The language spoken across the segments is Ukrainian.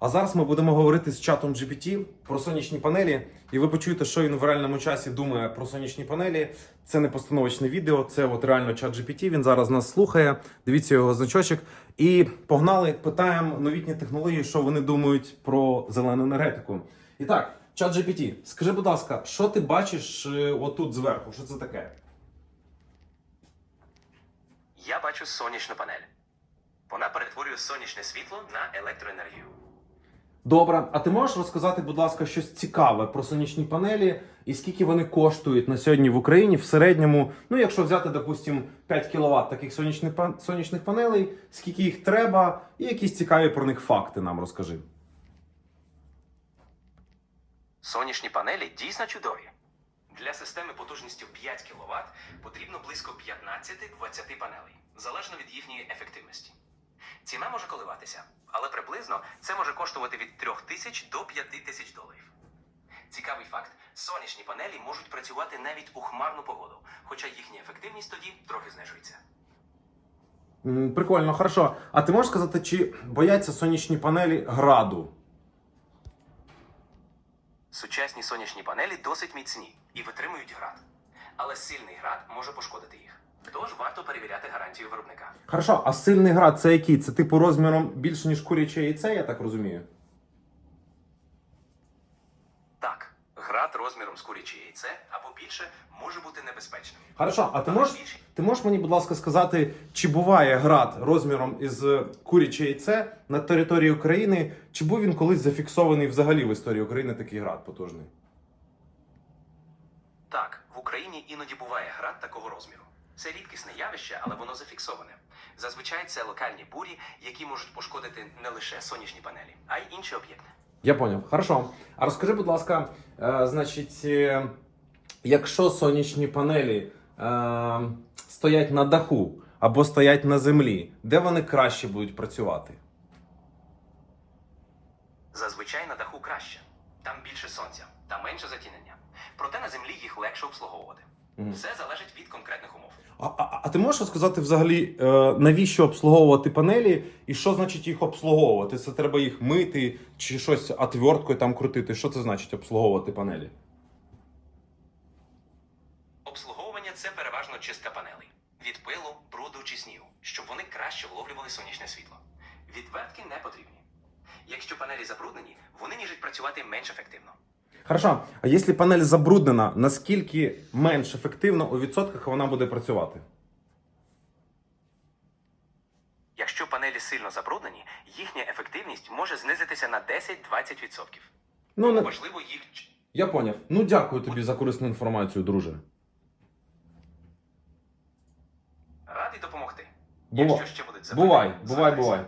А зараз ми будемо говорити з чатом GPT про сонячні панелі, і ви почуєте, що він в реальному часі думає про сонячні панелі. Це не постановочне відео, це от реально чат GPT. Він зараз нас слухає. Дивіться його значочок. І погнали, питаємо новітні технології, що вони думають про зелену енергетику. І так, чат GPT, скажи, будь ласка, що ти бачиш е, отут зверху? Що це таке? Я бачу сонячну панель. Вона перетворює сонячне світло на електроенергію. Добре, а ти можеш розказати, будь ласка, щось цікаве про сонячні панелі і скільки вони коштують на сьогодні в Україні в середньому? Ну, якщо взяти, допустимо, 5 кВт таких сонячних сонячних панелей, скільки їх треба, і якісь цікаві про них факти нам розкажи. Сонячні панелі дійсно чудові. Для системи потужністю 5 кВт потрібно близько 15-20 панелей, залежно від їхньої ефективності. Ціна може коливатися, але приблизно це може коштувати від 3 тисяч до 5 тисяч доларів. Цікавий факт: сонячні панелі можуть працювати навіть у хмарну погоду, хоча їхня ефективність тоді трохи знижується. Прикольно, хорошо. А ти можеш сказати, чи бояться сонячні панелі граду? Сучасні сонячні панелі досить міцні і витримують град. Але сильний град може пошкодити їх. Тож варто перевіряти гарантію виробника. Хорошо, а сильний град це який? Це типу розміром більше, ніж куряче яйце, я так розумію. Так, град розміром з куряче яйце або більше може бути небезпечним. Хорошо, а ти можеш, ти можеш мені, будь ласка, сказати, чи буває град розміром із е, куряче яйце на території України? Чи був він колись зафіксований взагалі в історії України такий град потужний? Так, в Україні іноді буває град такого розміру. Це рідкісне явище, але воно зафіксоване. Зазвичай це локальні бурі, які можуть пошкодити не лише сонячні панелі, а й інші об'єкти. Я поняв. Хорошо. А розкажи, будь ласка, е, значить, е, якщо сонячні панелі е, стоять на даху або стоять на землі, де вони краще будуть працювати? Зазвичай на даху краще. Там більше сонця та менше затінення. Проте на землі їх легше обслуговувати. Мгм. Все залежить від конкретних умов. А, а, а ти можеш розказати взагалі, е, навіщо обслуговувати панелі і що значить їх обслуговувати? Це треба їх мити чи щось отверткою там крутити? Що це значить обслуговувати панелі? Обслуговування це переважно чистка панелей від пилу, бруду чи снігу, щоб вони краще вловлювали сонячне світло. Відвертки не потрібні. Якщо панелі забруднені, вони можуть працювати менш ефективно. Хорошо, а якщо панель забруднена, наскільки менш ефективно у відсотках вона буде працювати? Якщо панелі сильно забруднені, їхня ефективність може знизитися на 10-20%. Ну, не... Важливо їх я поняв. Ну дякую тобі за корисну інформацію, друже. радий допомогти. Бува- Якщо ще будуть запитання, Бувай, бувай, бувай.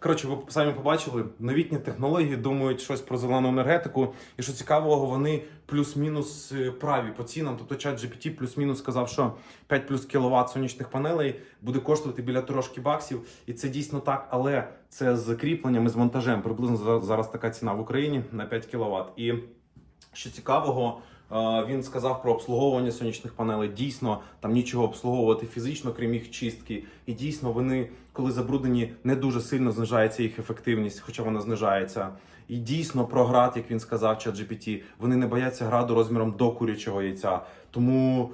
Коротше, ви самі побачили, новітні технології думають щось про зелену енергетику, і що цікавого, вони плюс-мінус е, праві по цінам. Тобто чат GPT плюс-мінус сказав, що 5 плюс кіловат сонячних панелей буде коштувати біля трошки баксів. І це дійсно так, але це з кріпленням і з монтажем. Приблизно зараз така ціна в Україні на 5 кіловат. І що цікавого, він сказав про обслуговування сонячних панелей. Дійсно, там нічого обслуговувати фізично, крім їх чистки. І дійсно, вони, коли забруднені, не дуже сильно знижається їх ефективність, хоча вона знижається. І дійсно про град, як він сказав, чат GPT, вони не бояться граду розміром до курячого яйця. Тому